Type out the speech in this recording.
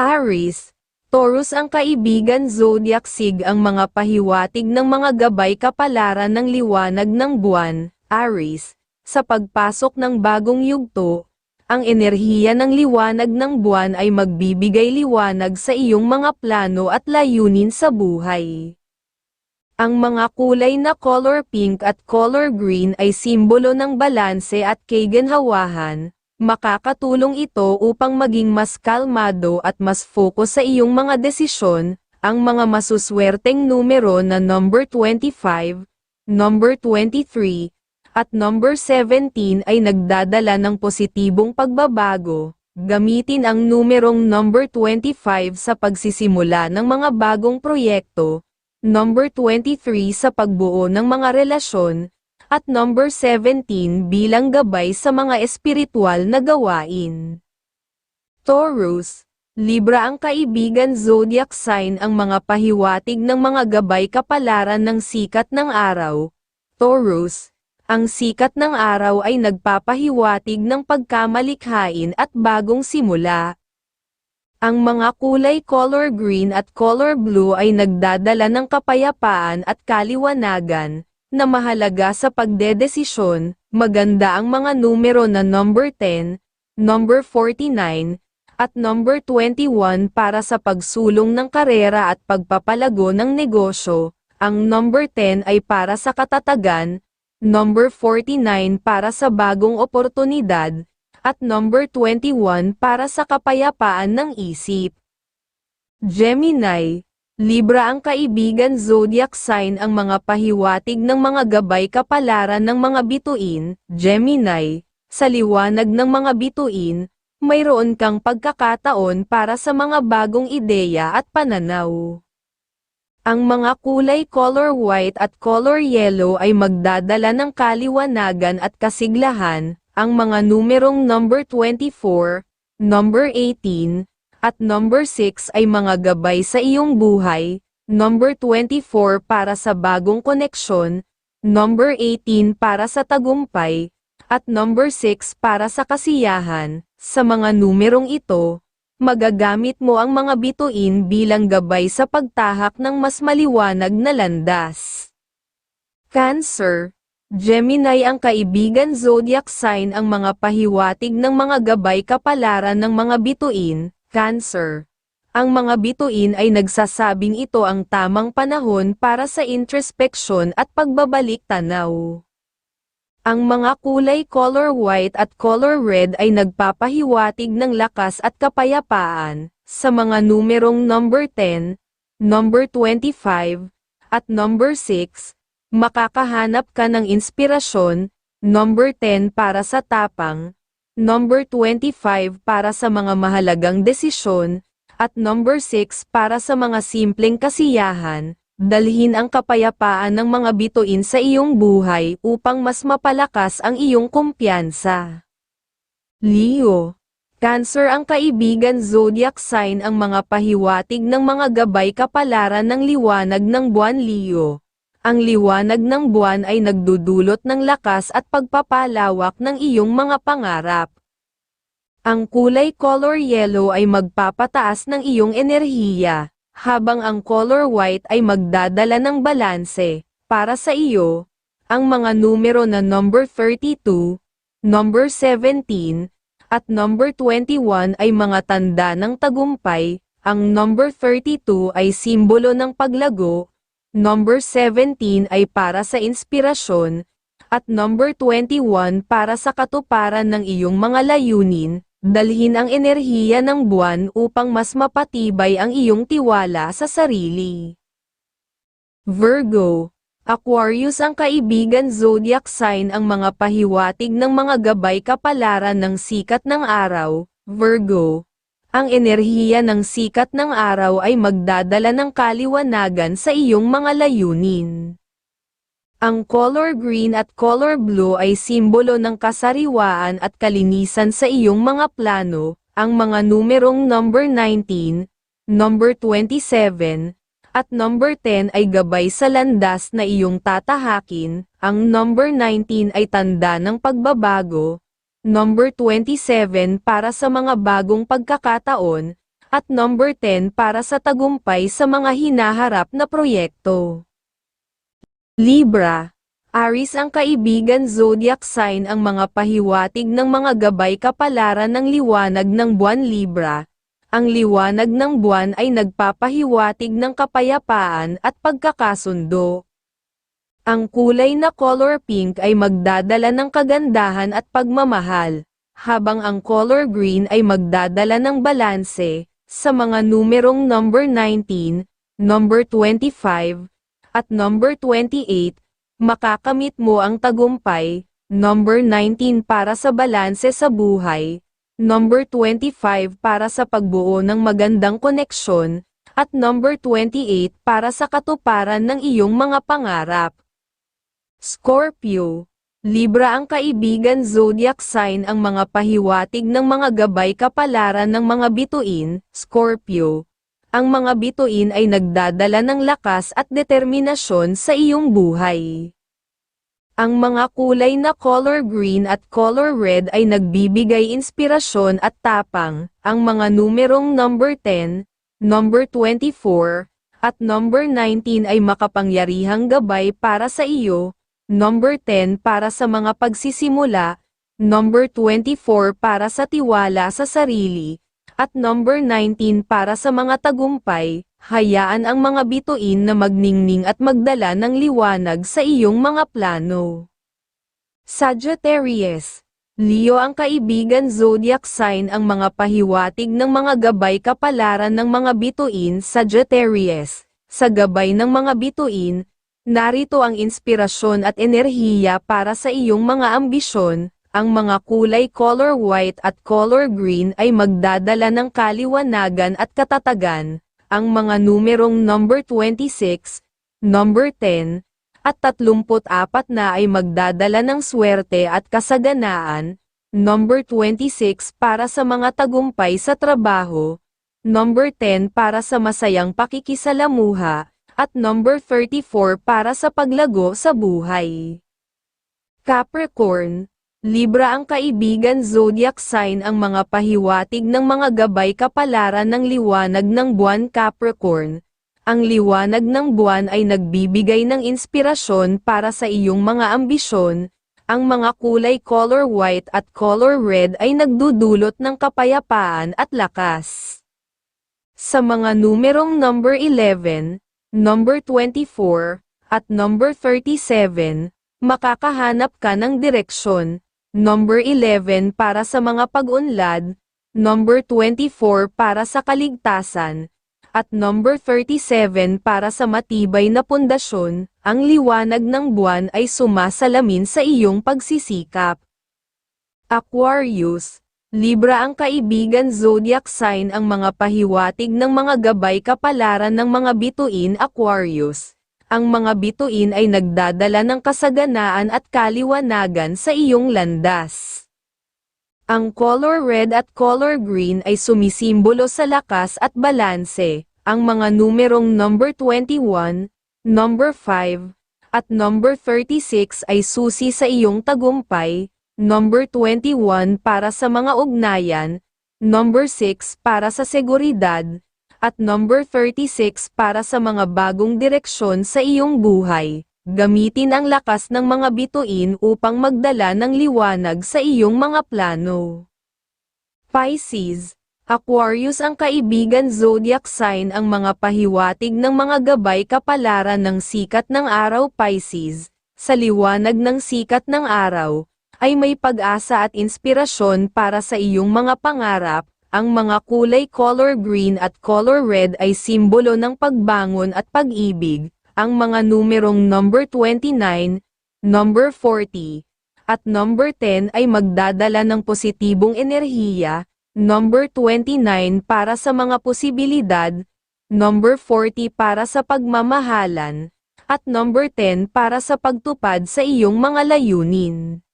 Aries, Taurus ang kaibigan zodiac sig ang mga pahiwatig ng mga gabay kapalaran ng liwanag ng buwan, Aries, sa pagpasok ng bagong yugto, ang enerhiya ng liwanag ng buwan ay magbibigay liwanag sa iyong mga plano at layunin sa buhay. Ang mga kulay na color pink at color green ay simbolo ng balanse at kaganhawahan, Makakatulong ito upang maging mas kalmado at mas focus sa iyong mga desisyon, ang mga masuswerteng numero na number 25, number 23, at number 17 ay nagdadala ng positibong pagbabago. Gamitin ang numerong number 25 sa pagsisimula ng mga bagong proyekto, number 23 sa pagbuo ng mga relasyon, at number 17 bilang gabay sa mga espiritual na gawain. Taurus, Libra ang kaibigan zodiac sign ang mga pahiwatig ng mga gabay kapalaran ng sikat ng araw. Taurus, ang sikat ng araw ay nagpapahiwatig ng pagkamalikhain at bagong simula. Ang mga kulay color green at color blue ay nagdadala ng kapayapaan at kaliwanagan, na mahalaga sa pagdedesisyon, maganda ang mga numero na number 10, number 49, at number 21 para sa pagsulong ng karera at pagpapalago ng negosyo. Ang number 10 ay para sa katatagan, number 49 para sa bagong oportunidad, at number 21 para sa kapayapaan ng isip. Gemini, Libra ang kaibigan zodiac sign ang mga pahiwatig ng mga gabay kapalaran ng mga bituin, Gemini, sa liwanag ng mga bituin, mayroon kang pagkakataon para sa mga bagong ideya at pananaw. Ang mga kulay color white at color yellow ay magdadala ng kaliwanagan at kasiglahan, ang mga numerong number 24, number 18, at number 6 ay mga gabay sa iyong buhay, number 24 para sa bagong koneksyon, number 18 para sa tagumpay, at number 6 para sa kasiyahan. Sa mga numerong ito, magagamit mo ang mga bituin bilang gabay sa pagtahak ng mas maliwanag na landas. Cancer. Gemini ang kaibigan zodiac sign ang mga pahiwatig ng mga gabay kapalaran ng mga bituin, Cancer. Ang mga bituin ay nagsasabing ito ang tamang panahon para sa introspection at pagbabalik tanaw. Ang mga kulay color white at color red ay nagpapahiwatig ng lakas at kapayapaan, sa mga numerong number 10, number 25, at number 6, makakahanap ka ng inspirasyon, number 10 para sa tapang, number 25 para sa mga mahalagang desisyon, at number 6 para sa mga simpleng kasiyahan, dalhin ang kapayapaan ng mga bituin sa iyong buhay upang mas mapalakas ang iyong kumpiyansa. Leo Cancer ang kaibigan zodiac sign ang mga pahiwatig ng mga gabay kapalaran ng liwanag ng buwan Leo. Ang liwanag ng buwan ay nagdudulot ng lakas at pagpapalawak ng iyong mga pangarap. Ang kulay color yellow ay magpapataas ng iyong enerhiya, habang ang color white ay magdadala ng balanse. Para sa iyo, ang mga numero na number 32, number 17, at number 21 ay mga tanda ng tagumpay, ang number 32 ay simbolo ng paglago, Number 17 ay para sa inspirasyon, at number 21 para sa katuparan ng iyong mga layunin, dalhin ang enerhiya ng buwan upang mas mapatibay ang iyong tiwala sa sarili. Virgo Aquarius ang kaibigan zodiac sign ang mga pahiwatig ng mga gabay kapalaran ng sikat ng araw, Virgo, ang enerhiya ng sikat ng araw ay magdadala ng kaliwanagan sa iyong mga layunin. Ang color green at color blue ay simbolo ng kasariwaan at kalinisan sa iyong mga plano, ang mga numerong number 19, number 27, at number 10 ay gabay sa landas na iyong tatahakin, ang number 19 ay tanda ng pagbabago, Number 27 para sa mga bagong pagkakataon, at number 10 para sa tagumpay sa mga hinaharap na proyekto. Libra Aris ang kaibigan zodiac sign ang mga pahiwatig ng mga gabay kapalaran ng liwanag ng buwan Libra. Ang liwanag ng buwan ay nagpapahiwatig ng kapayapaan at pagkakasundo. Ang kulay na color pink ay magdadala ng kagandahan at pagmamahal, habang ang color green ay magdadala ng balanse, sa mga numerong number 19, number 25, at number 28, makakamit mo ang tagumpay, number 19 para sa balanse sa buhay, number 25 para sa pagbuo ng magandang koneksyon, at number 28 para sa katuparan ng iyong mga pangarap. Scorpio Libra ang kaibigan zodiac sign ang mga pahiwatig ng mga gabay kapalaran ng mga bituin, Scorpio. Ang mga bituin ay nagdadala ng lakas at determinasyon sa iyong buhay. Ang mga kulay na color green at color red ay nagbibigay inspirasyon at tapang. Ang mga numerong number 10, number 24, at number 19 ay makapangyarihang gabay para sa iyo. Number 10 para sa mga pagsisimula, number 24 para sa tiwala sa sarili, at number 19 para sa mga tagumpay, hayaan ang mga bituin na magningning at magdala ng liwanag sa iyong mga plano. Sagittarius Leo ang kaibigan zodiac sign ang mga pahiwatig ng mga gabay kapalaran ng mga bituin Sagittarius. Sa gabay ng mga bituin, narito ang inspirasyon at enerhiya para sa iyong mga ambisyon, ang mga kulay color white at color green ay magdadala ng kaliwanagan at katatagan, ang mga numerong number 26, number 10, at 34 na ay magdadala ng swerte at kasaganaan, number 26 para sa mga tagumpay sa trabaho, number 10 para sa masayang pakikisalamuha, at number 34 para sa paglago sa buhay. Capricorn, Libra ang kaibigan zodiac sign ang mga pahiwatig ng mga gabay kapalaran ng liwanag ng buwan Capricorn. Ang liwanag ng buwan ay nagbibigay ng inspirasyon para sa iyong mga ambisyon. Ang mga kulay color white at color red ay nagdudulot ng kapayapaan at lakas. Sa mga numerong number 11, number 24, at number 37, makakahanap ka ng direksyon, number 11 para sa mga pag-unlad, number 24 para sa kaligtasan, at number 37 para sa matibay na pundasyon, ang liwanag ng buwan ay sumasalamin sa iyong pagsisikap. Aquarius, Libra ang kaibigan zodiac sign ang mga pahiwatig ng mga gabay kapalaran ng mga bituin Aquarius. Ang mga bituin ay nagdadala ng kasaganaan at kaliwanagan sa iyong landas. Ang color red at color green ay sumisimbolo sa lakas at balanse. Ang mga numerong number 21, number 5, at number 36 ay susi sa iyong tagumpay, number 21 para sa mga ugnayan, number 6 para sa seguridad, at number 36 para sa mga bagong direksyon sa iyong buhay. Gamitin ang lakas ng mga bituin upang magdala ng liwanag sa iyong mga plano. Pisces, Aquarius ang kaibigan zodiac sign ang mga pahiwatig ng mga gabay kapalaran ng sikat ng araw Pisces. Sa liwanag ng sikat ng araw, ay may pag-asa at inspirasyon para sa iyong mga pangarap, ang mga kulay color green at color red ay simbolo ng pagbangon at pag-ibig, ang mga numerong number 29, number 40, at number 10 ay magdadala ng positibong enerhiya, number 29 para sa mga posibilidad, number 40 para sa pagmamahalan, at number 10 para sa pagtupad sa iyong mga layunin.